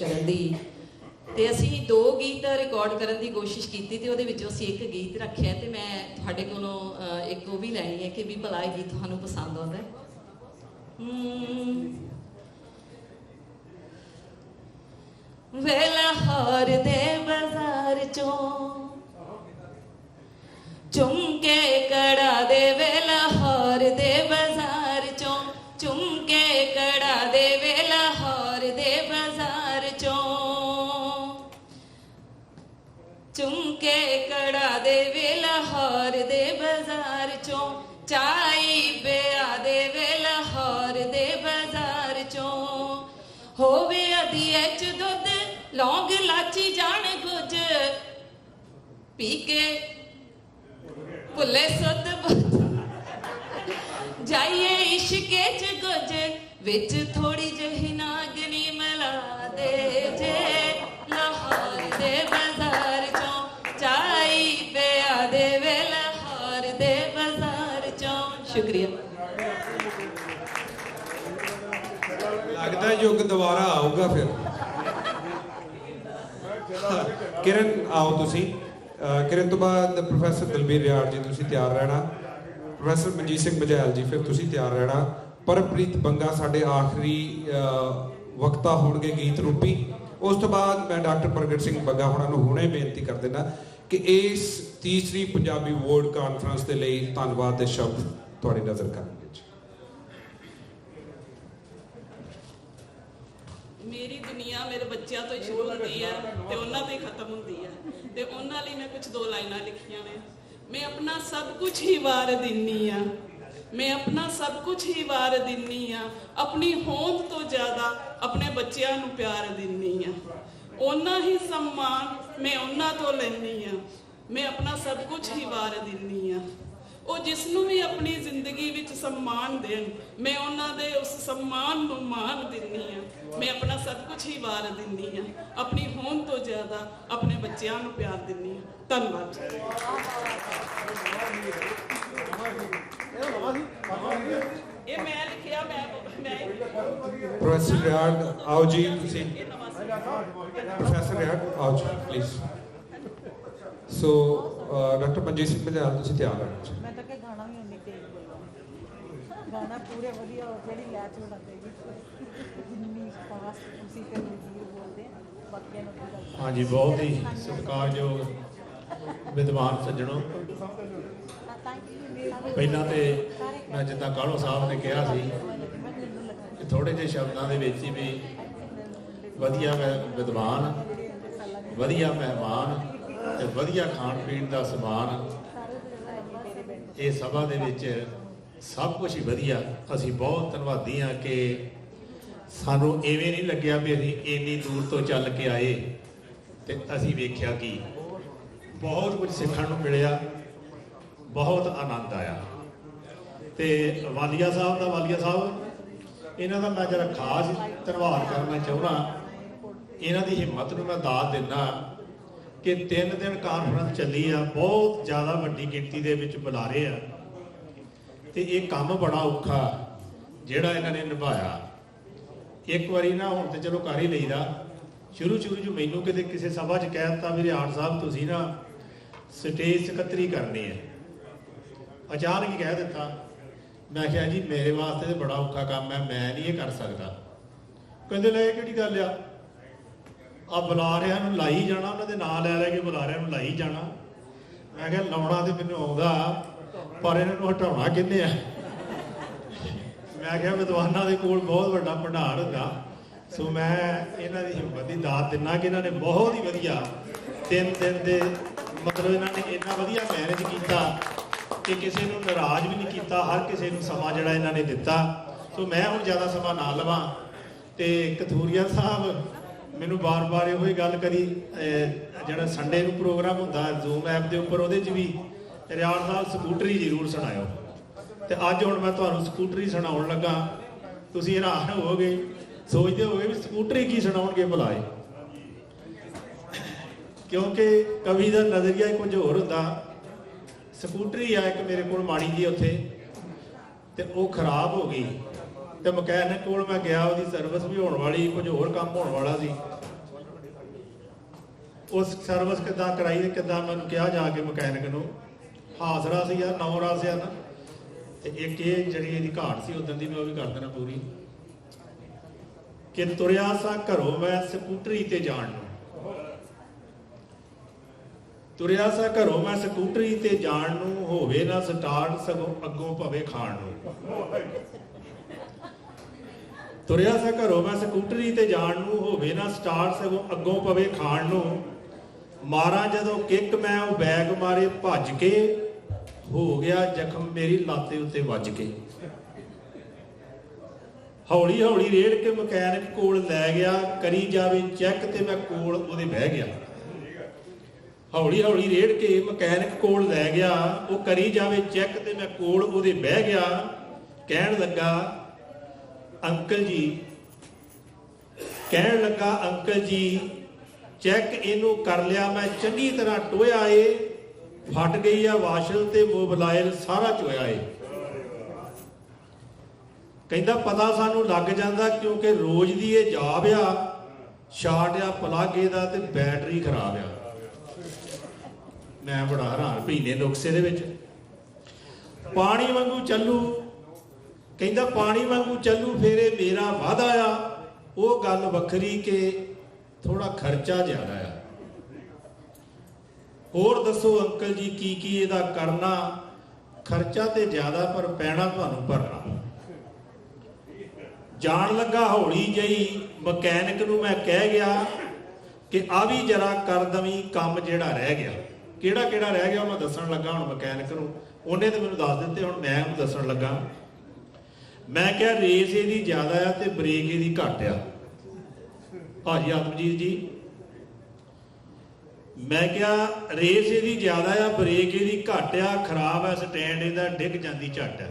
ਕਰਨ ਦੀ ਤੇ ਅਸੀਂ ਦੋ ਗੀਤ ਰਿਕਾਰਡ ਕਰਨ ਦੀ ਕੋਸ਼ਿਸ਼ ਕੀਤੀ ਤੇ ਉਹਦੇ ਵਿੱਚੋਂ ਅਸੀਂ ਇੱਕ ਗੀਤ ਰੱਖਿਆ ਤੇ ਮੈਂ ਤੁਹਾਡੇ ਕੋਲੋਂ ਇੱਕ ਉਹ ਵੀ ਲੈਣੀ ਹੈ ਕਿ ਵੀ ਭਲਾ ਇਹ ਗੀਤ ਤੁਹਾਨੂੰ ਪਸੰਦ ਆਉਂਦਾ ਹੈ ਹਮ। ਵੇਲਾ ਦੇ ਬਾਜ਼ਾਰ ਚੋਂ ਚੁੰਕੇ ਕੜਾ ਦੇ ਵੇਲਾ ਹਾਰ ਦੇ ਬਾਜ਼ਾਰ ਕੜਾ ਦੇ ਵੇ ਲਾਹੌਰ ਦੇ ਬਾਜ਼ਾਰ ਚੋਂ ਚਾਈ ਬਿਆ ਦੇ ਵੇਲਾ ਲਾਹੌਰ ਦੇ ਬਾਜ਼ਾਰ ਚੋਂ। ਹੋਵੇ ਅਧੀਏ ਚ ਦੁੱਧ, ਲੌਂਗ ਲਾਚੀ ਜਾਣ ਗੁੱਜ ਪੀ ਕੇ ਭੁੱਲੇ ਸੁੱਤ ਜਾਈਏ ਇਸ਼ਕੇ ਚ ਗੁੱਜ ਵਿੱਚ ਥੋੜੀ ਜਿਹੀ ਨਾਗਨੀ ਮਿਲਾ ਦੇ ਜੇ। ਯੁੱਗ ਦੁਬਾਰਾ ਆਊਗਾ ਫਿਰ। ਕਿਰਨ ਆਓ ਤੁਸੀਂ। ਅਹ ਕਿਰਨ ਤੋਂ ਬਾਅਦ ਪ੍ਰੋਫੈਸਰ ਦਲਬੀਰ ਰਿਆੜ ਜੀ ਤੁਸੀਂ ਤਿਆਰ ਰਹਿਣਾ। ਪ੍ਰੋਫੈਸਰ ਮਨਜੀਤ ਸਿੰਘ ਬਜੈਲ ਜੀ ਫਿਰ ਤੁਸੀਂ ਤਿਆਰ ਰਹਿਣਾ। ਪਰਮਪ੍ਰੀਤ ਬੰਗਾ ਸਾਡੇ ਆਖਰੀ ਅਹ, ਵਕਤਾ ਹੋਣਗੇ ਗੀਤ ਰੂਪੀ। ਉਸ ਤੋਂ ਬਾਅਦ ਮੈਂ ਡਾਕਟਰ ਪ੍ਰਗਟ ਸਿੰਘ ਬੱਗਾ ਹੁਣਾਂ ਨੂੰ ਹੁਣੇ ਬੇਨਤੀ ਕਰ ਦਿੰਦਾ ਕਿ ਇਸ ਤੀਸਰੀ ਪੰਜਾਬੀ ਵਰਡ ਕਾਨਫਰੰਸ ਦੇ ਲਈ ਧੰਨਵਾਦ ਦੇ ਸ਼ਬਦ ਤੁਹਾਡੀ ਨਜ਼ਰ ਕਰਨਗੇ ਜੀ। ਮੇਰੀ ਦੁਨੀਆ ਮੇਰੇ ਬੱਚਿਆਂ ਤੋਂ ਹੀ ਸ਼ੁਰੂ ਹੁੰਦੀ ਹੈ ਤੇ ਉਹਨਾਂ ਤੋਂ ਹੀ ਖਤਮ ਹੁੰਦੀ ਹੈ। ਤੇ ਉਹਨਾਂ ਲਈ ਮੈਂ ਕੁਝ ਦੋ ਲਾਈਨਾਂ ਲਿਖੀਆਂ ਨੇ। ਮੈਂ ਆਪਣਾ ਸਭ ਕੁਝ ਹੀ ਵਾਰ ਦਿੰਨੀ ਆ ਮੈਂ ਆਪਣਾ ਸਭ ਕੁਝ ਹੀ ਵਾਰ ਦਿੰਨੀ ਆ ਆਪਣੀ ਹੋਂਦ ਤੋਂ ਜ਼ਿਆਦਾ ਆਪਣੇ ਬੱਚਿਆਂ ਨੂੰ ਪਿਆਰ ਦਿੰਨੀ ਆ ਉਹਨਾਂ ਹੀ ਸਨਮਾਨ ਮੈਂ ਉਹਨਾਂ ਤੋਂ ਲੈਣੀ ਆ ਮੈਂ ਆਪਣਾ ਸਭ ਕੁਝ ਹੀ ਵਾਰ ਦਿੰਨੀ ਆ ਉਹ ਜਿਸ ਨੂੰ ਵੀ ਆਪਣੀ ਜ਼ਿੰਦਗੀ ਵਿੱਚ ਸਨਮਾਨ ਦੇਣ ਮੈਂ ਉਹਨਾਂ ਦੇ ਉਸ ਸਨਮਾਨ ਨੂੰ ਮਾਣ ਦਿੰਨੀ ਆ। ਮੈਂ ਆਪਣਾ ਸਭ ਕੁਝ ਹੀ ਵਾਰ ਦਿੰਨੀ ਆ। ਆਪਣੀ ਹੋਂਦ ਤੋਂ ਜ਼ਿਆਦਾ ਆਪਣੇ ਬੱਚਿਆਂ ਨੂੰ ਪਿਆਰ ਦਿੰਨੀ ਆ। ਧੰਨਵਾਦ ਇਹ ਮੈਂ ਲਿਖਿਆ ਮੈਂ ਮੈਂ ਪ੍ਰੋਫੈਸਰ ਰਿਆੜ ਆਓ ਜੀ ਤੁਸੀਂ। ਪ੍ਰੋਫੈਸਰ ਰਿਆੜ ਆਓ ਜੀ please so doctor Manjeet Singh Bajal ਤੁਸੀਂ ਤਿਆਰ ਜੀ ਮੈਂ ਤਾਂ ਕਿ ਗਾਣਾ ਵੀ ਉਨੀ ਤੇਜ਼ ਬੋਲਣਾ ਗਾਣਾ ਪੂਰੇ ਵਧੀਆ ਹੋ ਜਿਹੜੀ ਲੈਚ ਬਣਾਉਂਦੇ ਜਿੰਨੀ ਫਾਸਟ ਤੁਸੀਂ ਫਿਰ ਵਜ਼ੀਰ ਬੋਲਦੇ ਆ, ਬਾਕੀਆਂ ਨੂੰ ਹਾਂਜੀ ਬਹੁਤ ਹੀ ਸਤਿਕਾਰਯੋਗ ਵਿਦਵਾਨ ਸੱਜਣੋ। ਪਹਿਲਾਂ ਤੇ ਮੈਂ ਜਿੱਦਾਂ ਕਾਲੋ ਸਾਹਿਬ ਨੇ ਕਿਹਾ ਸੀ ਕਿ ਥੋੜੇ ਜਿਹੇ ਸ਼ਬਦਾਂ ਦੇ ਵਿੱਚ ਹੀ ਵੀ ਵਧੀਆ ਵਿ- ਵਿਦਵਾਨ ਵਧੀਆ ਮਹਿਮਾਨ ਤੇ ਵਧੀਆ ਖਾਣ ਪੀਣ ਦਾ ਸਮਾਨ ਇਹ ਸਭਾ ਦੇ ਵਿੱਚ ਸਭ ਕੁਝ ਹੀ ਵਧੀਆ। ਅਸੀਂ ਬਹੁਤ ਧੰਨਵਾਦੀ ਹਾਂ ਕਿ ਸਾਨੂੰ ਐਵੇਂ ਨਹੀਂ ਲੱਗਿਆ ਵੀ ਅਸੀਂ ਇੰਨੀ ਦੂਰ ਤੋਂ ਚੱਲ ਕੇ ਆਏ ਤੇ ਅਸੀਂ ਵੇਖਿਆ ਕਿ ਬਹੁਤ ਕੁਝ ਸਿੱਖਣ ਨੂੰ ਮਿਲਿਆ, ਬਹੁਤ ਆਨੰਦ ਆਇਆ। ਤੇ ਵਾਲੀਆ ਸਾਹਿਬ ਦਾ ਵਾਲੀਆ ਸਾਹਿਬ, ਇਹਨਾਂ ਦਾ ਮੈਂ ਜਰਾ ਖਾਸ ਧੰਨਵਾਦ ਕਰਨਾ ਚਾਹੁੰਦਾ। ਇਹਨਾਂ ਦੀ ਹਿੰਮਤ ਨੂੰ ਮੈਂ ਦਾਤ ਦਿੰਦਾ। ਕਿ ਤਿੰਨ ਦਿਨ ਕਾਨਫਰੰਸ ਚੱਲੀ ਆ, ਬਹੁਤ ਜ਼ਿਆਦਾ ਵੱਡੀ ਗਿਣਤੀ ਦੇ ਵਿੱਚ ਬੁਲਾਰੇ ਆ। ਤੇ ਇਹ ਕੰਮ ਬੜਾ ਔਖਾ, ਜਿਹੜਾ ਇਹਨਾਂ ਨੇ ਨਿਭਾਇਆ। ਇੱਕ ਵਾਰੀ ਨਾ ਹੁਣ ਤੇ ਚਲੋ ਕਰ ਹੀ ਲਈਦਾ। ਸ਼ੁਰੂ ਸ਼ੁਰੂ ਚ ਮੈਨੂੰ ਕਿਤੇ ਕਿਸੇ ਸਭਾ 'ਚ ਕਹਿ ਦਿੱਤਾ ਵੀਰੇ ਆਣ ਸਾਹਿਬ, ਤੁਸੀਂ ਨਾ ਸਟੇਜ ਸਕੱਤਰੀ ਕਰਨੀ ਹੈ। ਅਚਾਨਕ ਹੀ ਕਹਿ ਦਿੱਤਾ। ਮੈਂ ਕਿਹਾ ਜੀ, ਮੇਰੇ ਵਾਸਤੇ ਤੇ ਬੜਾ ਔਖਾ ਕੰਮ ਹੈ, ਮੈਂ ਨਹੀਂ ਇਹ ਕਰ ਸਕਦਾ। ਕਹਿੰਦੇ, ਲੈ, ਕਿਹੜੀ ਗੱਲ ਆ? ਆ ਬੁਲਾਰਿਆਂ ਨੂੰ ਲਾਈ ਜਾਣਾ, ਉਹਨਾਂ ਦੇ ਨਾਂ ਲੈ ਲੈ ਕੇ ਬੁਲਾਰਿਆਂ ਨੂੰ ਲਾਈ ਜਾਣਾ। ਮੈਂ ਕਿਹਾ ਲਾਉਣਾ ਤੇ ਮੈਨੂੰ ਆਉਂਦਾ, ਪਰ ਇਹਨਾਂ ਨੂੰ ਹਟਾਉਣਾ ਕਿੰਨੇ ਆ? ਮੈਂ ਕਿਹਾ ਵਿਦਵਾਨਾਂ ਦੇ ਕੋਲ ਬਹੁਤ ਵੱਡਾ ਭੰਡਾਰ ਹੁੰਦਾ। ਸੋ ਮੈਂ ਇਹਨਾਂ ਦੀ ਹਿੰਮਤ ਦੀ ਦਾਤ ਦਿੰਨਾ ਕਿ ਇਹਨਾਂ ਨੇ ਬਹੁਤ ਹੀ ਵਧੀਆ ਤਿੰਨ ਦਿਨ ਦੇ ਮਤਲਬ ਇਹਨਾਂ ਨੇ ਇੰਨਾ ਵਧੀਆ ਮੈਨੇਜ ਕੀਤਾ ਕਿ ਕਿਸੇ ਨੂੰ ਨਾਰਾਜ਼ ਵੀ ਨਹੀਂ ਕੀਤਾ, ਹਰ ਕਿਸੇ ਨੂੰ ਸਮਾਂ ਜਿਹੜਾ ਇਹਨਾਂ ਨੇ ਦਿੱਤਾ। ਸੋ ਮੈਂ ਹੁਣ ਜ਼ਿਆਦਾ ਸਮਾਂ ਨਾ ਲਵਾਂ ਤੇ ਕਥੂਰੀਆ ਸਾਹਿਬ ਮੈਨੂੰ ਬਾਰ-ਬਾਰ ਇਹੋ ਹੀ ਗੱਲ ਕਰੀ ਜਿਹੜਾ ਸੰਡੇ ਨੂੰ ਪ੍ਰੋਗਰਾਮ ਹੁੰਦਾ ਜ਼ੂਮ ਐਪ ਦੇ ਉੱਪਰ, ਉਹਦੇ 'ਚ ਵੀ ਰਿਆੜ ਸਾਹਿਬ ਸਕੂਟਰੀ ਜ਼ਰੂਰ ਸੁਣਾਇਓ। ਤੇ ਅੱਜ ਹੁਣ ਮੈਂ ਤੁਹਾਨੂੰ ਸਕੂਟਰੀ ਸੁਣਾਉਣ ਲੱਗਾ। ਤੁਸੀਂ ਹੈਰਾਨ ਹੋਵੋਗੇ, ਸੋਚਦੇ ਹੋਗੇ ਵੀ ਸਕੂਟਰੀ ਕੀ ਸੁਣਾਉਣਗੇ ਭਲਾਏ। ਕਿਉਂਕਿ ਕਵੀ ਦਾ ਨਜ਼ਰੀਆ ਹੀ ਕੁਝ ਹੋਰ ਹੁੰਦਾ। ਸਕੂਟਰੀ ਆ ਇੱਕ ਮੇਰੇ ਕੋਲ ਮਾੜੀ ਜੀ ਉੱਥੇ, ਤੇ ਉਹ ਖਰਾਬ ਹੋ ਗਈ। ਤੇ ਮਕੈਨਿਕ ਕੋਲ ਮੈਂ ਗਿਆ, ਉਹਦੀ ਸਰਵਿਸ ਵੀ ਹੋਣ ਵਾਲੀ, ਕੁਝ ਹੋਰ ਕੰਮ ਹੋਣ ਵਾਲਾ ਸੀ। ਉਸ ਸਰਵਿਸ ਕਿੱਦਾਂ ਕਰਾਈ ਤੇ ਕਿੱਦਾਂ ਮੈਨੂੰ ਕਿਹਾ ਜਾ ਕੇ ਮਕੈਨਿਕ ਨੂੰ। ਹਾਜ਼ਰਾ ਸੀ ਯਾਰ ਨੌ ਰਾਸ ਨਾ। ਤੇ ਇੱਕ ਇਹ ਜਿਹੜੀ ਇਹਦੀ ਘਾਟ ਸੀ ਉਦੋਂ ਦੀ ਮੈਂ ਉਹ ਵੀ ਕਰ ਦੇਣਾ ਪੂਰੀ। ਕਿ ਤੁਰਿਆ ਸਾ ਘਰੋਂ ਮੈਂ ਸਕੂਟਰੀ ਤੇ ਜਾਣ ਨੂੰ। ਤੁਰਿਆ ਸਾ ਘਰੋਂ ਮੈਂ ਸਕੂਟਰੀ ਤੇ ਜਾਣ ਨੂੰ, ਹੋਵੇ ਨਾ ਸਟਾਰਟ, ਸਗੋਂ ਅੱਗੋਂ ਭਵੇ ਖਾਣ ਨੂੰ। ਤੁਰਿਆ ਸਾ ਘਰੋਂ, ਮੈਂ ਸਕੂਟਰੀ ਤੇ ਜਾਣ ਨੂੰ ਹੋਵੇ ਨਾ ਸਟਾਰਟ ਸਗੋਂ ਅੱਗੋਂ ਪਵੇ ਖਾਣ ਨੂੰ। ਮਾਰਾਂ ਜਦੋਂ ਕਿੱਕ, ਮੈਂ ਉਹ ਬੈਗ ਮਾਰੇ ਭੱਜ ਕੇ, ਹੋ ਗਿਆ ਜ਼ਖਮ ਮੇਰੀ ਲਾਤੇ ਉੱਤੇ ਵੱਜ ਕੇ। ਹੌਲੀ ਹੌਲੀ ਰੇੜ ਕੇ ਮਕੈਨਿਕ ਕੋਲ ਲੈ ਗਿਆ, ਕਰੀ ਜਾਵੇ ਚੈੱਕ ਤੇ ਮੈਂ ਕੋਲ ਉਹਦੇ ਬਹਿ ਗਿਆ। ਹੌਲੀ ਹੌਲੀ ਰੇੜ ਕੇ ਮਕੈਨਿਕ ਕੋਲ ਲੈ ਗਿਆ, ਉਹ ਕਰੀ ਜਾਵੇ ਚੈੱਕ ਤੇ ਮੈਂ ਕੋਲ ਉਹਦੇ ਬਹਿ ਗਿਆ। ਕਹਿਣ ਲੱਗਾ ਅੰਕਲ ਜੀ। ਕਹਿਣ ਲੱਗਾ, ਅੰਕਲ ਜੀ, ਚੈੱਕ ਇਹਨੂੰ ਕਰ ਲਿਆ, ਮੈਂ ਚੰਗੀ ਤਰ੍ਹਾਂ ਟੋਇਆ ਏ, ਫਟ ਗਈ ਆ ਵਾਸ਼ਲ ਤੇ ਮੋਬਾਈਲ ਸਾਰਾ ਚੋਇਆ ਏ। ਕਹਿੰਦਾ, ਪਤਾ ਸਾਨੂੰ ਲੱਗ ਜਾਂਦਾ ਕਿਉਂਕਿ ਰੋਜ਼ ਦੀ ਇਹ ਜਾਬ ਆ, ਸ਼ਾਰਟ ਆ, ਪਲੱਗ ਇਹਦਾ ਤੇ ਬੈਟਰੀ ਖਰਾਬ ਆ। ਮੈਂ ਬੜਾ ਹੈਰਾਨ, ਭੀਨੇ ਨੁਕਸੇ ਦੇ ਵਿੱਚ। ਪਾਣੀ ਵਾਂਗੂ ਚੱਲੂ ਕਹਿੰਦਾ, ਪਾਣੀ ਵਾਂਗੂ ਚੱਲੂ, ਫੇਰੇ ਮੇਰਾ ਵਾਦਾ ਆ। ਉਹ ਗੱਲ ਵੱਖਰੀ ਕਿ ਥੋੜਾ ਖਰਚਾ ਜ਼ਿਆਦਾ ਆ। ਹੋਰ ਦੱਸੋ, ਅੰਕਲ ਜੀ, ਕੀ ਕੀ ਇਹਦਾ ਕਰਨਾ? ਖਰਚਾ ਤੇ ਜ਼ਿਆਦਾ, ਪਰ ਪੈਣਾ ਤੁਹਾਨੂੰ ਭਰਨਾ। ਜਾਣ ਲੱਗਾ ਹੌਲੀ ਜਈ ਮਕੈਨਿਕ ਨੂੰ ਮੈਂ ਕਹਿ ਗਿਆ ਕਿ ਆ ਵੀ ਜਰਾ ਕਰ ਦਵੀਂ, ਕੰਮ ਜਿਹੜਾ ਰਹਿ ਗਿਆ। ਕਿਹੜਾ ਕਿਹੜਾ ਰਹਿ ਗਿਆ ਉਹ ਮੈਂ ਦੱਸਣ ਲੱਗਾ ਹੁਣ ਮਕੈਨਿਕ ਨੂੰ। ਉਹਨੇ ਤੇ ਮੈਨੂੰ ਦੱਸ ਦਿੱਤੇ, ਹੁਣ ਮੈਂ ਉਹਨੂੰ ਦੱਸਣ ਲੱਗਾ। ਮੈਂ ਕਿਹਾ ਰੇਸ ਇਹਦੀ ਜ਼ਿਆਦਾ ਆ ਤੇ ਬ੍ਰੇਕ ਇਹਦੀ ਘੱਟ ਆ। ਭਾਜੀ ਆਤਮਜੀਤ ਜੀ, ਮੈਂ ਕਿਹਾ ਰੇਸ ਇਹਦੀ ਜ਼ਿਆਦਾ ਆ, ਬ੍ਰੇਕ ਇਹਦੀ ਘੱਟ ਆ, ਖਰਾਬ ਆ, ਸਟੈਂਡ ਇਹਦਾ ਡਿੱਗ ਜਾਂਦੀ ਝੱਟ ਆ।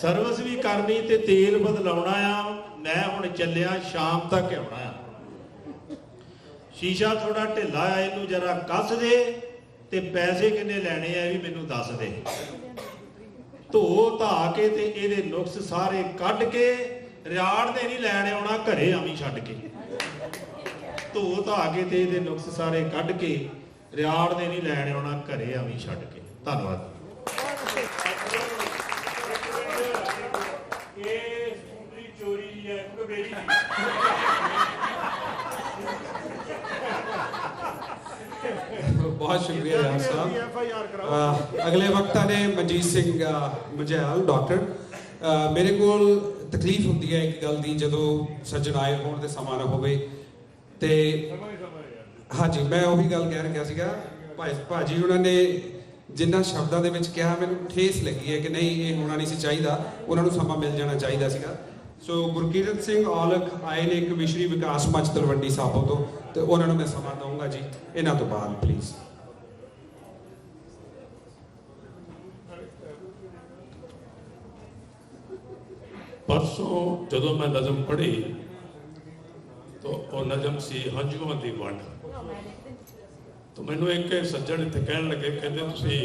ਸਰਵਿਸ ਵੀ ਕਰਨੀ ਤੇ ਤੇਲ ਬਦਲਾਉਣਾ ਆ, ਮੈਂ ਹੁਣ ਚੱਲਿਆ ਸ਼ਾਮ ਤੱਕ ਆਉਣਾ ਆ। ਸ਼ੀਸ਼ਾ ਥੋੜਾ ਢਿੱਲਾ ਆ, ਇਹਨੂੰ ਜਰਾ ਕੱਸ ਦੇ ਤੇ ਪੈਸੇ ਕਿੰਨੇ ਲੈਣੇ ਆ ਇਹ ਵੀ ਮੈਨੂੰ ਦੱਸ ਦੇ। ਧੋ ਧਾ ਕੇ ਤੇ ਇਹਦੇ ਨੁਕਸ ਸਾਰੇ ਕੱਢ ਕੇ ਰਿਆੜ ਦੇ ਨਹੀਂ ਲੈਣ ਆਉਣਾ, ਘਰੇ ਆਵੀਂ ਛੱਡ ਕੇ। ਧੋ ਧਾ ਕੇ ਤੇ ਇਹਦੇ ਨੁਕਸ ਸਾਰੇ ਕੱਢ ਕੇ ਰਿਆੜ ਦੇ ਨਹੀਂ ਲੈਣ ਆਉਣਾ, ਘਰੇ ਆਵੀਂ ਛੱਡ ਕੇ। ਧੰਨਵਾਦ। ਇਹ ਸਕੂਟਰੀ ਚੋਰੀ ਹੈ ਕਿ ਮੇਰੀ ਬਹੁਤ ਸ਼ੁਕਰੀਆ ਰਿਆਜ਼ ਸਾਹਿਬ। ਅਗਲੇ ਵਕਤਾਂ ਨੇ ਮਨਜੀਤ ਸਿੰਘ ਮਜੈਲ ਡਾਕਟਰ। ਮੇਰੇ ਕੋਲ ਤਕਲੀਫ ਹੁੰਦੀ ਹੈ ਇੱਕ ਗੱਲ ਦੀ ਜਦੋਂ ਸੱਜਣ ਆਏ ਹੋਣ ਤੇ ਸਮਾਂ ਨਾ ਹੋਵੇ। ਤੇ ਹਾਂਜੀ ਮੈਂ ਉਹੀ ਗੱਲ ਕਹਿ ਰਿਹਾ ਸੀਗਾ। ਭਾਈ ਭਾਜੀ ਉਹਨਾਂ ਨੇ ਜਿੰਨਾ ਸ਼ਬਦਾਂ ਦੇ ਵਿੱਚ ਕਿਹਾ ਮੈਨੂੰ ਠੇਸ ਲੱਗੀ ਹੈ ਕਿ ਨਹੀਂ ਇਹ ਹੋਣਾ ਨਹੀਂ ਸੀ ਚਾਹੀਦਾ। ਉਹਨਾਂ ਨੂੰ ਸਮਾਂ ਮਿਲ ਜਾਣਾ ਚਾਹੀਦਾ ਸੀਗਾ। ਸੋ ਗੁਰਕੀਰਤ ਸਿੰਘ ਔਲਖ ਆਏ ਨੇ ਇੱਕ ਮਿਸ਼ਰੀ ਵਿਕਾਸ ਮੰਚ ਤਲਵੰਡੀ ਸਾਬੋ ਤੋਂ ਤੇ ਉਹਨਾਂ ਨੂੰ ਮੈਂ ਸਮਾਂ ਦਊਂਗਾ ਜੀ। ਇਹਨਾਂ ਤੋਂ ਬਾਅਦ ਪਲੀਜ਼ ਪਰਸੋਂ ਜਦੋਂ ਮੈਂ ਨਜ਼ਮ ਪੜ੍ਹੀ, ਤਾਂ ਉਹ ਨਜ਼ਮ ਸੀ ਹੰਝੂਆਂ ਦੀ ਵੰਡ। ਤਾਂ ਮੈਨੂੰ ਇੱਕ ਸੱਜਣ ਇੱਥੇ ਕਹਿਣ ਲੱਗੇ, ਕਹਿੰਦੇ, ਤੁਸੀਂ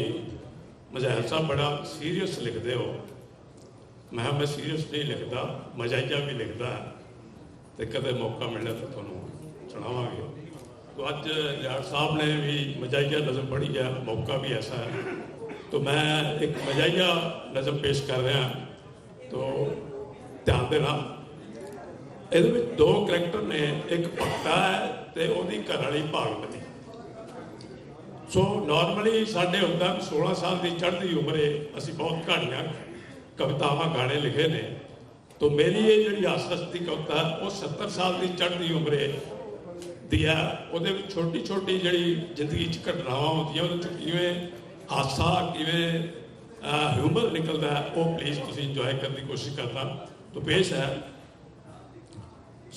ਮਜ਼ਾਹਿਰ ਸਾਹਿਬ ਬੜਾ ਸੀਰੀਅਸ ਲਿਖਦੇ ਹੋ। ਮੈਂ ਮੈਂ ਸੀਰੀਅਸ ਨਹੀਂ ਲਿਖਦਾ ਮਜ਼ਾਈਆ ਵੀ ਲਿਖਦਾ ਤੇ ਕਦੇ ਮੌਕਾ ਮਿਲਿਆ ਤਾਂ ਤੁਹਾਨੂੰ ਸੁਣਾਵਾਂਗੇ ਤੋ ਅੱਜ ਯਾਰ ਸਾਹਿਬ ਨੇ ਵੀ ਮਜ਼ਾਈਆ ਨਜ਼ਮ ਪੜ੍ਹੀ ਹੈ, ਮੌਕਾ ਵੀ ਐਸਾ ਹੈ। ਤੋ ਮੈਂ ਇੱਕ ਮਜ਼ਾਈਆ ਨਜ਼ਮ ਪੇਸ਼ ਕਰ ਰਿਹਾ। ਤੋ ਧਿਆਨ ਦੇਣਾ। ਇਹਦੇ ਵਿੱਚ ਦੋ ਕਰੈਕਟਰ ਨੇ ਇੱਕ ਭਗਤਾ ਹੈ ਤੇ ਉਹਦੀ ਘਰ ਵਾਲੀ ਭਾਗਵਤੀ। ਸੋ ਨਾਰਮਲੀ ਸਾਡੇ ਹੁੰਦਾ ਵੀ 16 ਸਾਲ ਦੀ ਚੜ੍ਹਦੀ ਉਮਰੇ ਅਸੀਂ ਬਹੁਤ ਕਹਾਣੀਆਂ ਕਵਿਤਾਵਾਂ ਗਾਣੇ ਲਿਖੇ ਨੇ। ਤੋਂ ਮੇਰੀ ਇਹ ਜਿਹੜੀ ਹਾਸਰਸ ਦੀ ਕਵਿਤਾ ਹੈ, ਉਹ 70 ਸਾਲ ਦੀ ਚੜ੍ਹਦੀ ਉਮਰੇ ਦੀ ਹੈ। ਉਹਦੇ ਵਿੱਚ ਛੋਟੀ ਛੋਟੀ ਜਿਹੜੀ ਜ਼ਿੰਦਗੀ 'ਚ ਘਟਨਾਵਾਂ ਹੁੰਦੀਆਂ ਉਹਦੇ 'ਚ ਕਿਵੇਂ ਹਾਸਾ ਕਿਵੇਂ ਹਿਊਮਰ ਨਿਕਲਦਾ ਉਹ ਪਲੀਜ਼ ਤੁਸੀਂ ਇੰਜੋਏ ਕਰਨ ਦੀ ਕੋਸ਼ਿਸ਼ ਕਰਨਾ ਤੋਂ ਪੇਸ਼ ਹੈ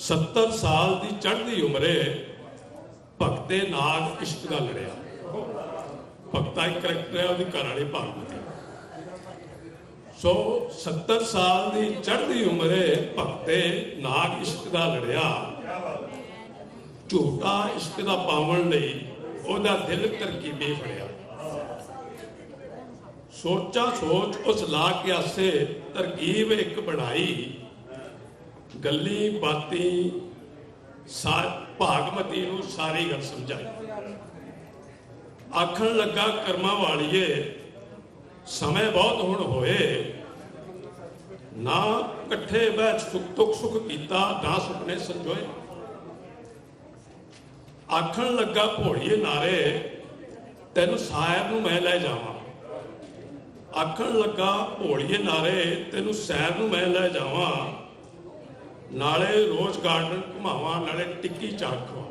70 ਸਾਲ ਦੀ ਚੜ੍ਹਦੀ ਉਮਰੇ ਭਗਤੇ ਨਾਗ ਇਸ਼ਕ ਦਾ ਲੜਿਆ। ਭਗਤਾ ਇੱਕ ਕਰੈਕਟਰ ਹੈ, ਉਹਦੀ ਘਰ ਵਾਲੀ ਭਾਗਵਤੀ ਸੋ 70 ਸਾਲ ਦੀ ਚੜ੍ਹਦੀ ਉਮਰੇ ਭਗਤੇ ਨਾਗ ਇਸ਼ਕ ਦਾ ਲੜਿਆ। ਝੂਠਾ ਇਸ਼ਕ ਦਾ ਪਾਵਣ ਲਈ ਉਹਦਾ ਦਿਲ ਤਰਕੀਬੇ ਫੜਿਆ ਸੋਚਾ ਸੋਚ ਉਸ ਲਾ ਕੇ ਆਸੇ, ਤਰਕੀਬ ਇੱਕ ਬਣਾਈ। ਗੱਲੀ ਬਾਤੀ ਸਾ, ਭਾਗਮਤੀ ਨੂੰ ਸਾਰੀ ਗੱਲ ਸਮਝਾਈ। ਆਖਣ ਲੱਗਾ, ਕਰਮਾਂ ਵਾਲੀਏ, ਸਮੇਂ ਬਹੁਤ ਹੁਣ ਹੋਏ। ਨਾ ਇਕੱਠੇ ਬੈਠ ਸੁਖ ਦੁੱਖ ਸੁਖ ਕੀਤਾ, ਨਾ ਸੁਪਨੇ ਸੰਜੋਏ। ਆਖਣ ਲੱਗਾ ਭੋੜੀਏ ਨਾਰੇ, ਤੈਨੂੰ ਸਾਇਰ ਨੂੰ ਮੈਂ ਲੈ ਜਾਵਾਂ। ਆਖਣ ਲੱਗਾ, ਭੋਲੀਏ ਨਾਰੇ ਤੈਨੂੰ ਸੈਰ ਨੂੰ ਮੈਂ ਲੈ ਜਾਵਾਂ। ਨਾਲੇ ਰੋਜ਼ ਗਾਰਡਨ ਘੁਮਾਵਾਂ, ਨਾਲੇ ਟਿੱਕੀ ਚਾਟ ਖਵਾਵਾਂ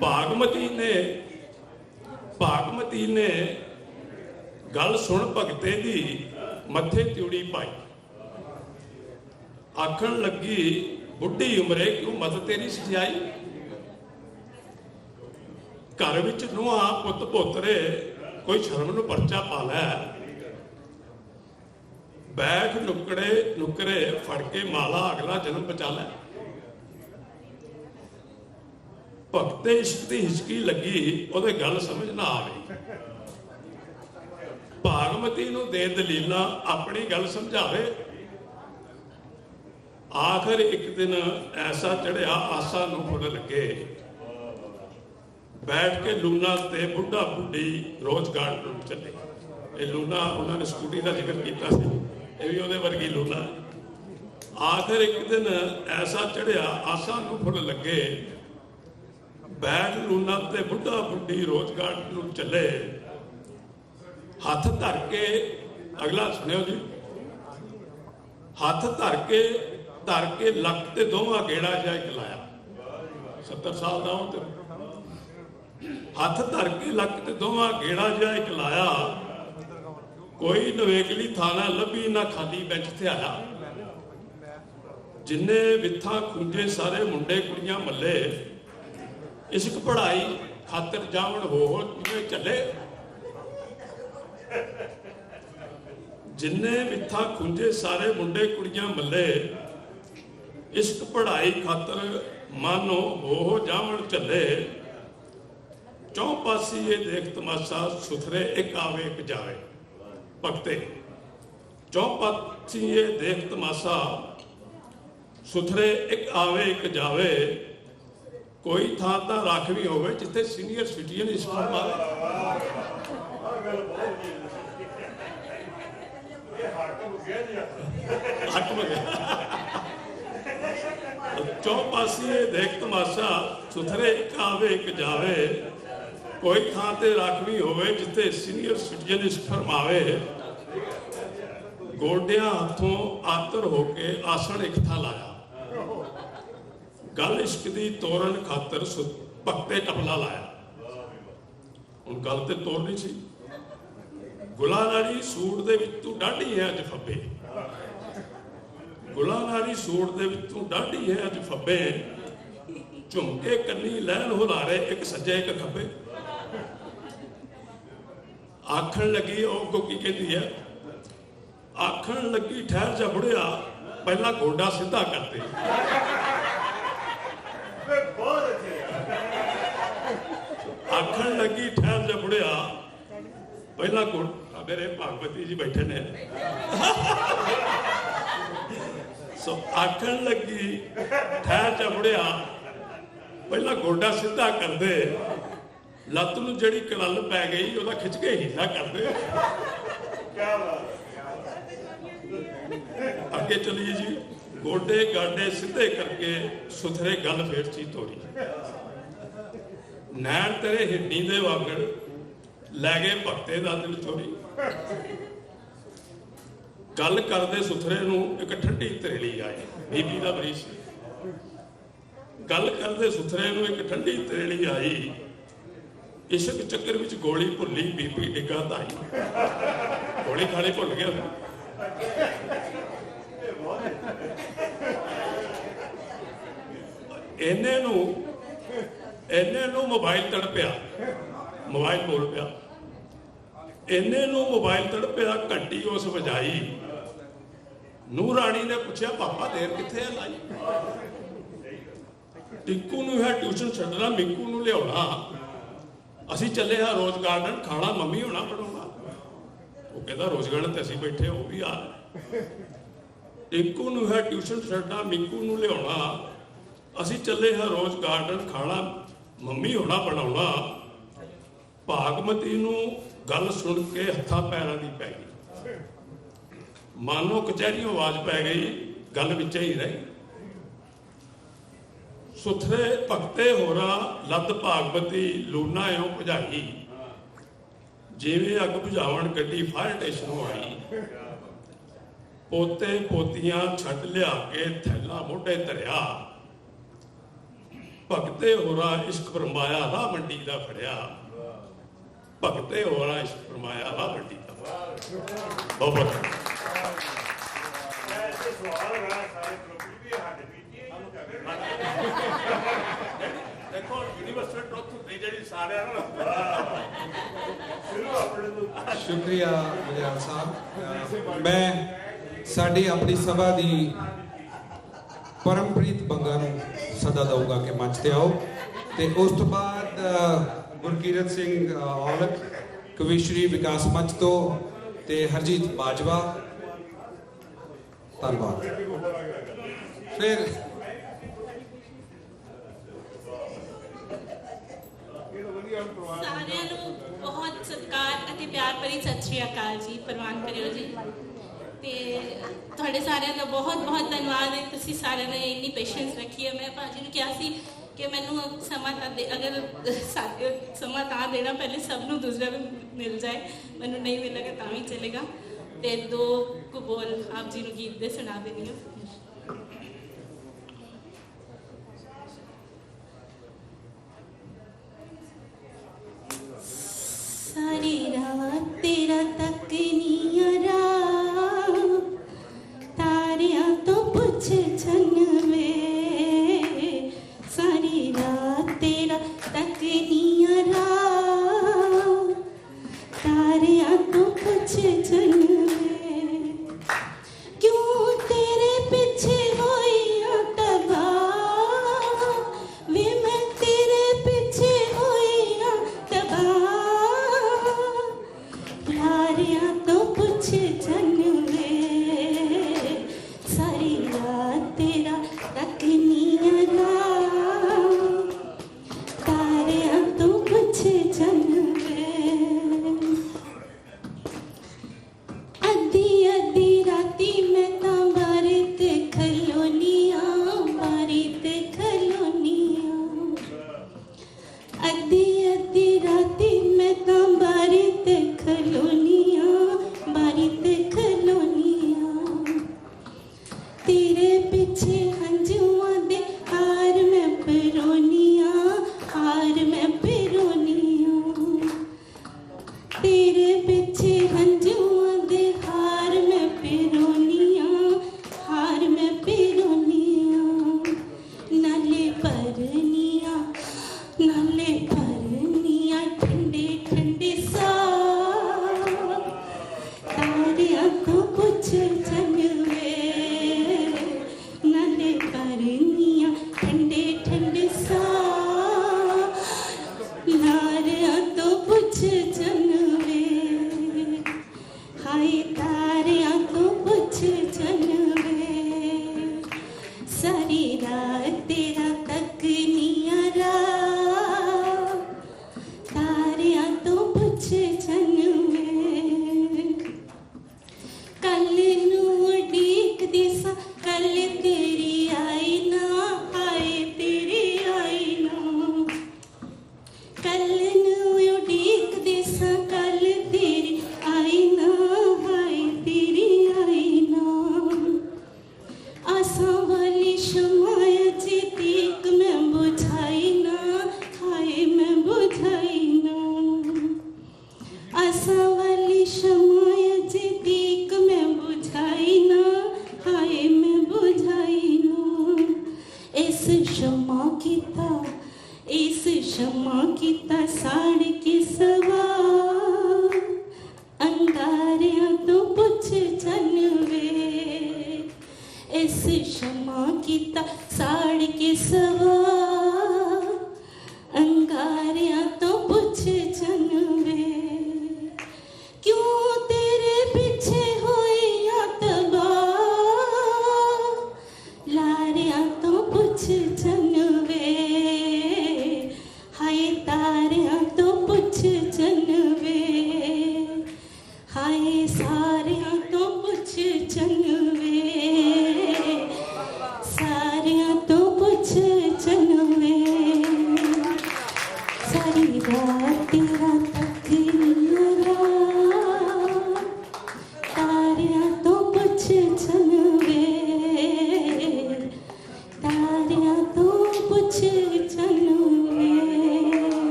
ਭਾਗਮਤੀ ਨੇ ਭਾਗਮਤੀ ਨੇ ਗੱਲ ਸੁਣ ਭਗਤੇ ਦੀ, ਮੱਥੇ ਤਿਉੜੀ ਪਾਈ। ਆਖਣ ਲੱਗੀ, ਬੁੱਢੀ ਉਮਰੇ ਕਿਉਂ ਮਤ ਤੇਰੀ ਸਜਾਈ? ਘਰ ਵਿੱਚ ਨੂੰਹਾਂ ਪੁੱਤ ਪੋਤਰੇ, ਕੋਈ ਸ਼ਰਮ ਨੂੰ ਪਰਚਾ ਪਾ ਲੈ। ਬੈਠ ਨੁਕੜੇ ਨੁਕਰੇ, ਫੜ ਕੇ ਮਾਲਾ ਅਗਲਾ ਜਨਮ ਬਚਾ ਲੈ। ਭਗਤੇ ਇਸ਼ਕ ਦੀ ਹਿਚਕੀ ਲੱਗੀ, ਉਹਦੇ ਗੱਲ ਸਮਝ ਨਾ ਆਵੇ। ਭਾਗਮਤੀ ਨੂੰ ਦੇ ਦਲੀਲਾ ਆਪਣੀ ਗੱਲ ਸਮਝਾਵੇ। ਆਖਰ ਇੱਕ ਦਿਨ ਐਸਾ ਚੜਿਆ ਆਸਾ ਨੂੰ ਫੁੱਲ ਲੱਗੇ। ਬੈਠ ਕੇ ਲੂਨਾ ਤੇ ਬੁੱਢਾ ਬੁੱਢੀ ਰੋਜ਼ ਗਾਰਡਨ ਚੱਲੇ। ਇਹ ਲੂਨਾ ਉਹਨਾਂ ਨੇ ਸਕੂਟੀ ਦਾ ਜ਼ਿਕਰ ਕੀਤਾ ਸੀ। ਇਹ ਵੀ ਉਹਦੇ ਵਰਗੀ ਲੂਨਾ ਆਖਰ ਇੱਕ ਦਿਨ ਐਸਾ ਚੜਿਆ ਆਸਾ ਨੂੰ ਫੁੱਲ ਲੱਗੇ। ਬੈਠ ਲੂਨਾ ਤੇ ਬੁੱਢਾ ਬੁੱਢੀ ਰੋਜ਼ਗਾਰ ਨੂੰ ਚੱਲੇ। ਹੱਥ ਧਰ ਕੇ, ਅਗਲਾ ਸੁਣਿਓ ਜੀ। ਹੱਥ ਧਰ ਕੇ ਧਰ ਕੇ ਲੱਕ ਤੇ ਦੋਵਾਂ ਗੇੜਾ ਜਾ ਇੱਕ ਲਾਇਆ। 70 ਸਾਲ ਦਾ ਉਹ ਤੇ ਹੱਥ ਧਰ ਕੇ ਲੱਕ ਤੇ ਦੋਵਾਂ ਗੇੜਾ ਜਿਹਾ ਇੱਕ ਲਾਇਆ। ਕੋਈ ਨਵੇਕਲੀ ਥਾਣਾ ਲੱਭੀ ਨਾ ਖਾਲੀ ਬੈਂਚ ਤੇ ਆਇਆ ਜਿੰਨੇ ਵਿਥਾਂ ਖੁੰਝੇ ਸਾਰੇ ਮੁੰਡੇ ਕੁੜੀਆਂ ਮੱਲੇ। ਇਸ਼ਕ ਪੜਾਈ ਖਾਤਰ ਜਾਵਣ ਹੋ ਹੋ ਕਿਵੇਂ ਚੱਲੇ? ਜਿੰਨੇ ਮਿੱਥਾ ਖੁੰਝੇ ਸਾਰੇ ਮੁੰਡੇ ਕੁੜੀਆਂ ਮੱਲੇ। ਇਸ਼ਕ ਪੜਾਈ ਖਾਤਰ ਮਾਨੋ ਹੋ ਹੋ ਜਾਵਣ ਚੱਲੇ। ਚੌਂ ਪਾਸੇ ਇਹ ਦੇਖ ਤਮਾਸ਼ਾ ਸੁਥਰੇ ਇੱਕ ਆਵੇ ਇੱਕ ਜਾਵੇ। ਭਗਤੇ, ਚੌਂ ਪਾਸੀ ਇਹ ਦੇਖ ਤਮਾਸ਼ਾ ਸੁਥਰੇ ਇੱਕ ਆਵੇ ਇੱਕ ਜਾਵੇ। ਕੋਈ ਥਾਂ ਤਾਂ ਰੱਖ ਵੀ ਹੋਵੇ ਜਿੱਥੇ ਸੀਨੀਅਰ ਸਿਟੀਜ਼ਨ ਇਸ ਫਰਮ ਆਵੇ ਹੱਕ ਮੰਗਿਆ ਚੌ ਪਾਸੀਏ ਦੇਖ ਤਮਾਸ਼ਾ ਸੁਥਰੇ ਇੱਕ ਆਵੇ ਇੱਕ ਜਾਵੇ। ਕੋਈ ਥਾਂ ਤੇ ਰਾਖਵੀ ਹੋਵੇ ਜਿੱਥੇ ਸੀਨੀਅਰ ਸਿਟੀਜ਼ਨ ਇਸ ਫਰਮਾਵੇ, ਗੋਡਿਆਂ ਹੱਥੋਂ ਆਤਰ ਹੋ ਕੇ ਆਸਣ ਇੱਕ ਲਾਇਆ। ਗੱਲ ਇਸ਼ਕ ਦੀ ਤੋਰਨ ਖਾਤਰ ਭਗਤੇ ਟਪਲਾ ਲਾਇਆ। ਹੁਣ ਗੱਲ ਤੇ ਤੋਰਨੀ ਸੀ। ਗੁਲਾਨਾਰੀ ਸੂਟ ਦੇ ਵਿੱਚ ਤੂੰ ਡਾਢੀ ਹੈ ਅੱਜ ਫੱਬੇ। ਗੁਲਾਨਾਰੀ ਸੂਟ ਦੇ ਵਿੱਚ ਤੂੰ ਡਾਢੀ ਹੈ ਅੱਜ ਫੱਬੇ। ਝੁਮਕੇ ਕੰਨੀ ਲੈਣ ਹੁਲਾਰੇ, ਇੱਕ ਸੱਜੇ ਇੱਕ ਖੱਬੇ। ਆਖਣ ਲੱਗੀ ਉਹ ਕੋ ਕੀ ਕਹਿੰਦੀ ਹੈ? ਆਖਣ ਲੱਗੀ ਠਹਿਰ ਜਾ ਬੁੜਿਆ ਪਹਿਲਾਂ ਗੋਡਾ ਸਿੱਧਾ ਕਰਦੇ ਆਖਣ ਲੱਗੀ ਠਹਿਰ ਜਾ ਬੁੜਿਆ ਪਹਿਲਾਂ ਗੋਡਾ ਮੇਰੇ ਭਗਵਤੀ ਜੀ ਬੈਠੇ ਨੇ। ਸੋ ਆਖਣ ਲੱਗੀ ਠਹਿਰ ਜਾ ਬੁੜਿਆ ਪਹਿਲਾਂ ਗੋਡਾ ਸਿੱਧਾ ਕਰਦੇ ਲੱਤ ਨੂੰ ਜਿਹੜੀ ਕਰਲ ਪੈ ਗਈ, ਉਹਦਾ ਖਿੱਚ ਕੇ ਹੀਲਾ ਕਰਦੇ ਅੱਗੇ ਚਲੀਏ ਜੀ। ਗੋਡੇ ਗਾਡੇ ਸਿੱਧੇ ਕਰਕੇ ਸੁਥਰੇ ਗੱਲ ਫੇਰ ਚੀ ਤੋਰੀ। ਨੈਣ ਤੇਰੇ ਹਿੱਡੀ ਦੇ ਵਾਗੜ ਲੈ ਗਏ ਭਗਤੇ ਦਾ ਦਿਲ ਚੋਰੀ। ਗੱਲ ਕਰਦੇ ਸੁਥਰੇ ਨੂੰ ਇੱਕ ਠੰਡੀ ਤਰੇਲੀ ਆਈ ਬੀਬੀ ਦਾ ਮਰੀਜ਼ ਸੀ ਗੱਲ ਕਰਦੇ ਸੁਥਰੇ ਨੂੰ ਇੱਕ ਠੰਡੀ ਤਰੇਲੀ ਆਈ। ਇਸ਼ਕ ਚੱਕਰ ਵਿੱਚ ਗੋਲੀ ਭੁੱਲੀ ਬੀਬੀ ਡਿੱਗਾ ਧਾਈ ਗੋਲੀ ਖਾਣੀ ਭੁੱਲ ਗਿਆ ਇਹਨੇ ਨੂੰ ਇਹਨੇ ਨੂੰ ਮੋਬਾਈਲ ਤੜਪਿਆ। ਮੋਬਾਈਲ ਬੋਲ ਪਿਆ। ਇਹਨੇ ਨੂੰ ਮੋਬਾਈਲ ਤੜਪਿਆ, ਘੰਟੀ ਉਸ ਵਜਾਈ। ਨੂੰ ਰਾਣੀ ਨੇ ਪੁੱਛਿਆ, ਪਾਪਾ, ਦੇਰ ਕਿੱਥੇ ਆ ਲਾਈ? ਟਿੰਕੂ ਨੂੰ ਹੈ ਟਿਊਸ਼ਨ ਛੱਡਣਾ, ਮਿੰਕੂ ਨੂੰ ਲਿਆਉਣਾ। ਅਸੀਂ ਚੱਲੇ ਹਾਂ ਰੋਜ਼ ਗਾਰਡਨ, ਖਾਣਾ ਮੰਮੀ ਹੋਣਾ ਬਣਾਉਣਾ। ਉਹ ਕਹਿੰਦਾ, ਰੋਜ਼ ਗਾਰਡਨ ਤੇ ਅਸੀਂ ਬੈਠੇ ਉਹ ਵੀ ਆ ਰਹੇ। ਨੂੰ ਹੈ ਟਿਊਸ਼ਨ ਛੱਡਣਾ ਮਿੰਕੂ ਨੂੰ ਲਿਆਉਣਾ। ਅਸੀਂ ਚੱਲੇ ਹਾਂ ਰੋਜ਼ ਗਾਰਡਨ, ਖਾਣਾ ਮੰਮੀ ਹੋਣਾ ਬਣਾਉਣਾ। ਭਾਗਮਤੀ ਨੂੰ ਗੱਲ ਸੁਣ ਕੇ ਹੱਥਾਂ ਪੈਰਾਂ ਦੀ ਪੈ ਗਈ। ਮਾਨੋ ਕਚਹਿਰੀ ਆਵਾਜ਼ ਪੈ ਗਈ, ਗੱਲ ਵਿੱਚ ਹੀ ਰਹੀ। ਸੁਥਰੇ ਭਗਤੇ ਹੋਰਾ, ਲੱਤ ਭਾਗਵਤੀ ਲੂਨਾ ਇਉਂ ਭਜਾਈ। ਜਿਵੇਂ ਅੱਗ ਬੁਝਾਉਣ ਗੱਡੀ ਫਾਇਰ ਸਟੇਸ਼ਨੋਂ ਆਈ। ਪੋਤੇ ਪੋਤੀਆਂ ਛੱਡ ਲਿਆ ਕੇ ਥੈਲਾ ਮੋਢੇ ਧਰਿਆ। ਭਗਤੇ ਹੋਰਾ ਇਸ਼ਕ ਫਰਮਾਇਆ, ਰਾਹ ਮੰਡੀ ਦਾ ਫੜਿਆ। ਭਗਤੇ ਹੋਰਾ ਇਸ਼ਕ ਫਰਮਾਇਆ, ਰਾਹ ਮੰਡੀ ਦਾ ਫੜਿਆ। ਬਹੁਤ ਬਹੁਤ ਦੇਖੋ ਯੂਨੀਵਰਸਿਟੀ ਟੌਪ ਤੋਂ ਜਿਹੜੀ ਸਾਰਿਆਂ ਨੂੰ ਸ਼ੁਕਰੀਆ ਬਜਾਰ ਸਾਹਿਬ। ਮੈਂ ਸਾਡੀ ਆਪਣੀ ਸਭਾ ਦੀ ਪਰਮਪ੍ਰੀਤ ਬੰਗਾ ਨੂੰ ਸਦਾ ਦਊਗਾ ਕਿ ਮੰਚ ਤੇ ਆਓ। ਤੇ ਉਸ ਤੋਂ ਬਾਅਦ ਗੁਰਕੀਰਤ ਸਿੰਘ ਅਹ, ਔਲਖ ਕਵਿਸ਼ਰੀ ਵਿਕਾਸ ਮੰਚ ਤੋਂ ਤੇ ਹਰਜੀਤ ਬਾਜਵਾ। ਧੰਨਵਾਦ। ਫਿਰ ਸਾਰਿਆਂ ਨੂੰ ਬਹੁਤ ਸਤਿਕਾਰ ਅਤੇ ਪਿਆਰ ਭਰੀ ਸਤਿ ਸ਼੍ਰੀ ਅਕਾਲ ਜੀ, ਪ੍ਰਵਾਨ ਕਰਿਓ ਜੀ। ਤੇ ਤੁਹਾਡੇ ਸਾਰਿਆਂ ਦਾ ਬਹੁਤ ਬਹੁਤ ਧੰਨਵਾਦ ਹੈ। ਤੁਸੀਂ ਸਾਰਿਆਂ ਨੇ ਇੰਨੀ ਪੇਸ਼ੈਂਸ ਰੱਖੀ ਹੈ। ਮੈਂ ਭਾਜੀ ਨੂੰ ਕਿਹਾ ਸੀ ਕਿ ਮੈਨੂੰ ਸਮਾਂ ਤਾਂ ਦੇ, ਅਗਰ ਸਮਾਂ ਤਾਂ ਦੇਣਾ, ਪਹਿਲੇ ਸਭ ਨੂੰ ਦੂਸਰਾ ਨੂੰ ਮਿਲ ਜਾਏ। ਮੈਨੂੰ ਨਹੀਂ ਮਿਲੇਗਾ ਤਾਂ ਵੀ ਚਲੇਗਾ। ਤੇ ਦੋ ਕੁ ਆਪ ਜੀ ਨੂੰ ਗੀਤ ਦੇ ਸੁਣਾ ਦੇਣੀ ਹਾਂ। प्यारे आ तो कुछ चल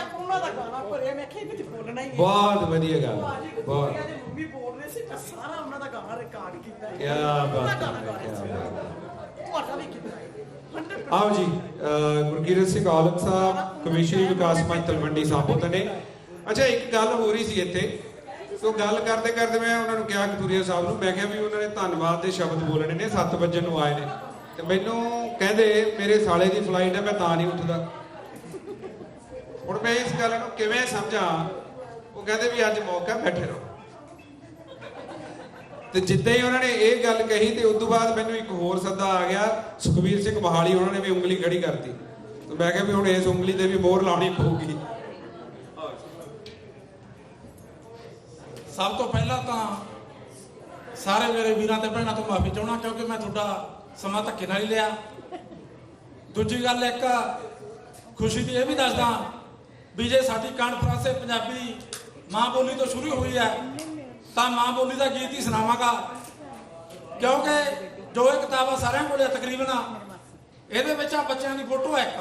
ਮੈਂ ਉਹਨਾਂ ਦਾ ਗਾਣਾ ਭਰਿਆ ਮੈਂ ਕਿਹਾ ਕੁਝ ਬੋਲਣਾ ਹੀ ਹੈ। ਬਹੁਤ ਵਧੀਆ ਗੱਲ ਬਹੁਤ। ਦੇ ਮੰਮੀ ਬੋਲ ਰਹੇ ਸੀ ਮੈਂ ਸਾਰਾ ਉਹਨਾਂ ਦਾ ਗਾਣਾ ਰਿਕਾਰਡ ਕੀਤਾ ਹੈ। ਕੀ ਬਾਤ ਹੈ ਤੁਹਾਡਾ ਵੀ ਕੀਤਾ ਹੈ। 100% ਆਓ ਜੀ ਗੁਰਕੀਰਤ ਸਿੰਘ ਔਲਖ ਸਾਹਿਬ ਕਮਿਸ਼ਨਰੀ ਵਿਕਾਸ ਮੰਚ ਤਲਵੰਡੀ ਸਾਬੋ ਤੋਂ ਨੇ। ਅੱਛਾ ਇੱਕ ਗੱਲ ਹੋ ਰਹੀ ਸੀ ਇੱਥੇ। ਸੋ ਗੱਲ ਕਰਦੇ ਕਰਦੇ ਮੈਂ ਉਹਨਾਂ ਨੂੰ ਕਿਹਾ ਕਤੂਰੀਆ ਸਾਹਿਬ ਨੂੰ ਮੈਂ ਕਿਹਾ ਵੀ ਉਹਨਾਂ ਨੇ ਧੰਨਵਾਦ ਦੇ ਸ਼ਬਦ ਬੋਲਣੇ ਨੇ 7 ਵਜੇ ਨੂੰ ਆਏ ਨੇ। ਤੇ ਮੈਨੂੰ ਕਹਿੰਦੇ ਮੇਰੇ ਸਾਲੇ ਦੀ ਫਲਾਈਟ ਹੈ ਮੈਂ ਤਾਂ ਨਹੀਂ ਉੱਠਦਾ। ਹੁਣ ਮੈਂ ਇਸ ਗੱਲ ਨੂੰ ਕਿਵੇਂ ਸਮਝਾਂ, ਉਹ ਕਹਿੰਦੇ ਵੀ ਅੱਜ ਮੌਕਾ ਬੈਠੇ ਰਹੋ। ਤੇ ਜਿੱਦਾਂ ਹੀ ਉਹਨਾਂ ਨੇ ਇਹ ਗੱਲ ਕਹੀ ਤੇ ਉਸ ਤੋਂ ਬਾਅਦ ਮੈਨੂੰ ਇੱਕ ਹੋਰ ਸੱਦਾ ਆ ਗਿਆ, ਸੁਖਬੀਰ ਸਿੰਘ ਮਹਾਲੀ ਉਹਨਾਂ ਨੇ ਵੀ ਉਂਗਲੀ ਖੜੀ ਕਰਤੀ। ਤੇ ਮੈਂ ਕਿਹਾ ਵੀ ਹੁਣ ਇਸ ਉਂਗਲੀ ਤੇ ਵੀ ਮੋਹਰ ਲਾਉਣੀ ਪਊਗੀ। ਸਭ ਤੋਂ ਪਹਿਲਾਂ ਤਾਂ ਸਾਰੇ ਮੇਰੇ ਵੀਰਾਂ ਤੇ ਭੈਣਾਂ ਤੋਂ ਮਾਫੀ ਚਾਹਣਾ ਕਿਉਂਕਿ ਮੈਂ ਤੁਹਾਡਾ ਸਮਾਂ ਧੱਕੇ ਨਾਲ ਹੀ ਲਿਆ। ਦੂਜੀ ਗੱਲ ਇੱਕ, ਖੁਸ਼ੀ ਦੀ ਇਹ ਵੀ ਦੱਸਦਾ ਵੀ ਜੇ ਸਾਡੀ ਕਾਨਫਰੰਸ ਇਹ ਪੰਜਾਬੀ ਮਾਂ ਬੋਲੀ ਤੋਂ ਸ਼ੁਰੂ ਹੋਈ ਹੈ। ਤਾਂ ਮਾਂ ਬੋਲੀ ਦਾ ਗੀਤ ਹੀ ਸੁਣਾਵਾਂਗਾ। ਕਿਉਂਕਿ ਜੋ ਇਹ ਕਿਤਾਬ ਆ ਸਾਰਿਆਂ ਕੋਲੇ ਤਕਰੀਬਨ ਇਹਦੇ ਵਿੱਚ ਆ ਬੱਚਿਆਂ ਦੀ ਫੋਟੋ ਹੈ ਇੱਕ,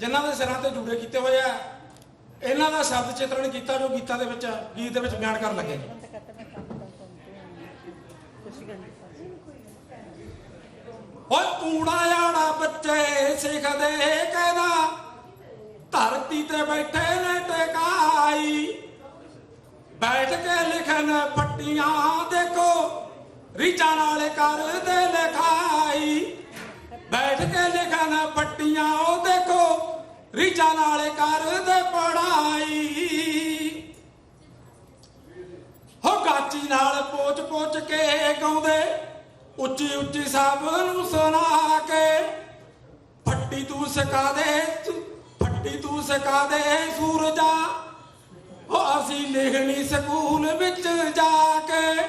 ਜਿਨ੍ਹਾਂ ਦੇ ਸਿਰਾਂ ਤੇ ਜੂੜੇ ਕੀਤੇ ਹੋਏ ਆ। ਇਹਨਾਂ ਦਾ ਸ਼ਬਦ ਚਿਤਰਣ ਕੀਤਾ ਜੋ ਗੀਤਾਂ ਦੇ ਵਿੱਚ, ਗੀਤ ਦੇ ਵਿੱਚ ਬਿਆਨ ਕਰਨ ਲੱਗੇ ਓਏ ਕੂੜਾ ਆੜਾ ਬੱਚੇ ਸਿੱਖਦੇ ਕਹਿੰਦਾ ਧਰਤੀ ਤੇ ਬੈਠੇ ਨੇ ਟਿਕਾਈ। ਬੈਠ ਕੇ ਲਿਖਣ ਪੱਟੀਆਂ ਦੇਖੋ ਰੀਚਾਂ ਨਾਲ ਕਰਦੇ ਲਿਖਾਈ ਬੈਠ ਕੇ ਲਿਖਣ ਪੱਟੀਆਂ ਉਹ ਦੇਖੋ ਰੀਚਾਂ ਨਾਲ ਕਰਦੇ ਪੜਾਈ ਹੋ ਗਾਚੀ ਨਾਲ ਪੋਚ ਪੋਚ ਕੇ ਗਾਉਂਦੇ, ਉੱਚੀ ਉੱਚੀ ਸਭ ਨੂੰ ਸੁਣਾ ਕੇ ਫੱਟੀ ਤੂੰ ਸਕਾ ਦੇ। ਫੱਟੀ ਤੂੰ ਸਕਾ ਦੇ ਸੂਰਜਾ। ਹੋ ਅਸੀਂ ਲਿਖਣੀ ਸਕੂਲ ਵਿੱਚ ਜਾ ਕੇ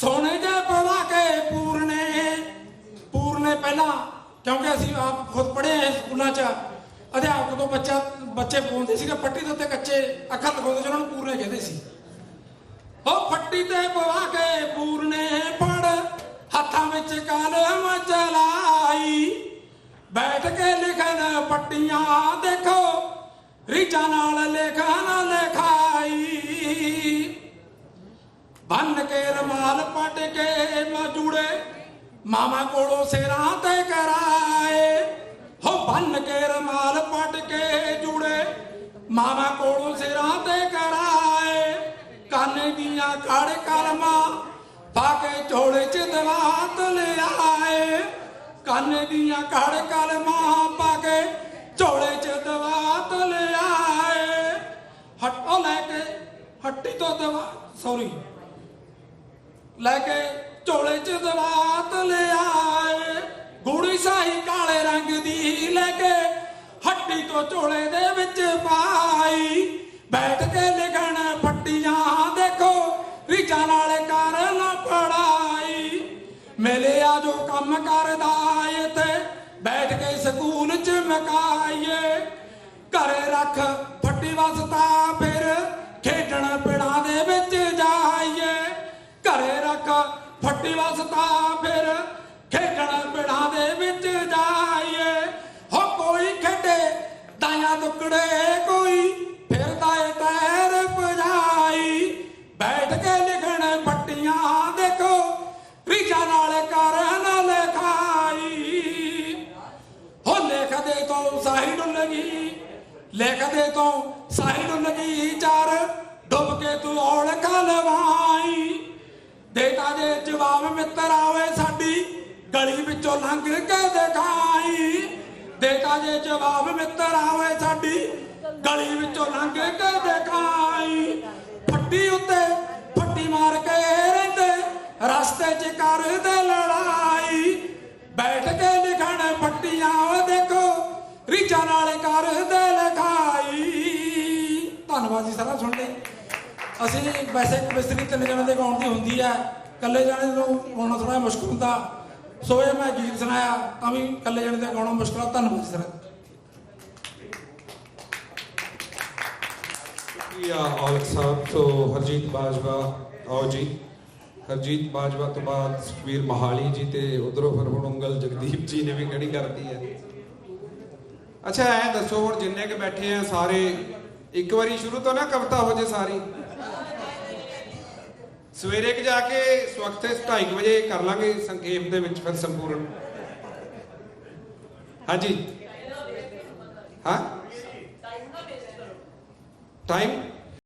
ਸੋਨੇ ਦੇ ਪਵਾ ਕੇ ਪੂਰਨੇ। ਪੂਰਨੇ ਪਹਿਲਾਂ, ਕਿਉਂਕਿ ਅਸੀਂ ਆਪ ਖੁਦ ਪੜ੍ਹੇ ਹਾਂ ਸਕੂਲਾਂ 'ਚ। ਅਧਿਆਪਕ ਤੋਂ ਬੱਚਾ, ਬੱਚੇ ਬੋਲਦੇ ਸੀਗੇ, ਪੱਟੀ ਦੇ ਉੱਤੇ ਕੱਚੇ ਅੱਖਰ ਲਿਖਾਉਂਦੇ ਸੀ, ਉਹਨਾਂ ਨੂੰ ਪੂਰਨੇ ਕਹਿੰਦੇ ਸੀ। ਉਹ ਫੱਟੀ ਤੇ ਪਵਾ ਕੇ ਪੂਰਨੇ ਪੜ, ਹੱਥਾਂ ਵਿੱਚ ਕਲਮ ਚਲਾਈ। ਬੈਠ ਕੇ ਲਿਖਣ ਪੱਟੀਆਂ ਦੇਖੋ ਰੀਚਾਂ ਨਾਲ ਲਿਖਣ ਲਿਖਾਈ। ਬੰਨ ਕੇ ਰਮਾਲ ਪਟ ਕੇ ਮਜੂੜੇ ਮਾਮਾ ਕੋਲੋਂ ਸਿਰਾਂ ਤੇ ਕਰਾਏ। ਹੋ ਬੰਨ ਕੇ ਰਮਾਲ ਪੱਟ ਕੇ ਜੂੜੇ ਮਾਮਾ ਕੋਲੋਂ ਸਿਰਾਂ ਤੇ ਕਰਾਏ। ਕਾਨੇ ਦੀਆਂ ਕੜ ਕਰਮਾ ਪਾ ਕੇ ਝੋਲੇ ਚ ਦਵਾਤ ਲਿਆਏ। ਕਾਨੇ ਦੀਆਂ ਕੜ ਕਲਮਾ ਪਾ ਕੇ ਝੋਲੇ ਚ ਦਵਾਤ ਲਿਆਏ ਹਟੋ ਲੈ ਕੇ, ਹੱਟੀ ਤੋਂ ਦਵਾ ਸੌਰੀ ਲੈ ਕੇ ਝੋਲੇ ਚ ਦਵਾਤ ਲਿਆਏ ਗੂੜੀ ਸਾਈ ਕਾਲੇ ਰੰਗ ਦੀ ਲੈ ਕੇ ਹੱਟੀ ਤੋਂ ਝੋਲੇ ਦੇ ਵਿੱਚ ਪਾਈ। ਬੈਠ ਕੇ ਲਿਖਣ ਫੱਟੀਆਂ ਦੇਖੋ ਰੀਚਾਂ ਨਾਲ ਕਰਨ ਪੜਾਈ ਮਿਲਿਆ ਜੋ ਕੰਮ ਕਰਦਾ ਏ ਬੈਠ ਕੇ ਸਕੂਲ ਚ ਮਕਾਈਏ ਘਰੇ ਰੱਖ ਫੱਟੀ ਵਸਤਾ ਫਿਰ ਖੇਡਣ ਪਿੜਾਂ ਦੇ ਵਿੱਚ ਜਾਈਏ। ਘਰੇ ਰੱਖ ਫੱਟੀ ਵਸਤਾ ਫਿਰ ਖੇਡਣ ਪਿੜਾਂ ਦੇ ਵਿੱਚ ਜਾਈਏ। ਹੋ ਕੋਈ ਖੇਡੇ, ਦਾਇਆ ਦੁਕੜੇ ਕੋਈ ਸਾਹੀ ਡੁੱਲਗੀ ਲਿਖਦੇ ਤੋਂ ਸਾਹੀ ਡੁੱਲਗੀ ਚਾਰ, ਡੁੱਬ ਕੇ ਤੂੰ ਦੇਤਾ ਜੇ ਜਵਾਬ ਮਿੱਤਰ ਆਵੇ ਸਾਡੀ, ਗਲੀ ਵਿੱਚੋਂ ਲੰਘ ਕੇ ਦਿਖਾਈ। ਦੇਤਾ ਜੇ ਜਵਾਬ ਮਿੱਤਰ ਆਵੇ ਸਾਡੀ, ਗਲੀ ਵਿੱਚੋਂ ਲੰਘ ਕੇ ਦਿਖਾਈ। ਫੱਟੀ ਉੱਤੇ, ਫੱਟੀ ਮਾਰ ਕੇ ਰਹਿੰਦੇ, ਰਸਤੇ 'ਚ ਕਰਦੇ ਲੜਾਈ। ਬੈਠ ਕੇ ਲਿਖਣ ਫੱਟੀਆਂ ਉਹ ਦੇਖੋ ਨਾਲ ਕਰਦੇ ਲਿਖਾਈ। ਧੰਨਵਾਦ ਜੀ, ਸਾਰਾ ਸੁਣ ਲਈ ਅਸੀਂ ਵੈਸੇ ਇੱਕ ਤਿੰਨ ਜਣਿਆਂ ਦੇ ਗਾਉਣ ਦੀ ਹੁੰਦੀ ਹੈ ਇਕੱਲੇ ਜਾਣੇ ਨੂੰ ਗਾਉਣਾ ਥੋੜਾ ਮੁਸ਼ਕਲ ਹੁੰਦਾ। ਸੋ ਇਹ ਮੈਂ ਗੀਤ ਸੁਣਾਇਆ, ਤਾਂ ਵੀ ਇਕੱਲੇ ਜਾਣੇ ਦੇ ਗਾਉਣਾ ਮੁਸ਼ਕਲ ਆ। ਧੰਨਵਾਦ ਸਰ। ਸ਼ੁਕਰੀਆ ਔਲਖ ਸਾਹਿਬ? ਤੋਂ ਹਰਜੀਤ ਬਾਜਵਾ, ਆਓ ਜੀ। ਹਰਜੀਤ ਬਾਜਵਾ ਤੋਂ ਬਾਅਦ ਸੁਖਵੀਰ ਮਹਾਲੀ ਜੀ ਤੇ ਉਧਰੋਂ ਫਿਰ ਹੁਣ ਉਂਗਲ ਜਗਦੀਪ ਜੀ ਨੇ ਵੀ ਕਿਹੜੀ ਕਰਦੀ ਹੈ? ਅੱਛਾ ਐ ਦੱਸੋ ਹੁਣ ਜਿੰਨੇ ਕੇ ਬੈਠੇ ਆ ਸਾਰੇ ਇੱਕ ਵਾਰੀ ਸ਼ੁਰੂ ਤੋਂ ਨਾ ਕਵਿਤਾ ਹੋ ਜੇ ਸਾਰੀ। ਸਵੇਰੇ ਕਿ ਜਾ ਕੇ ਸਵਖਤੇ 2:30 ਵਜੇ ਕਰ ਲਾਂਗੇ ਸੰਖੇਪ ਦੇ ਵਿੱਚ ਫਿਰ ਸੰਪੂਰਨ। ਹਾਂਜੀ। ਹਾਂ? ਟਾਈਮ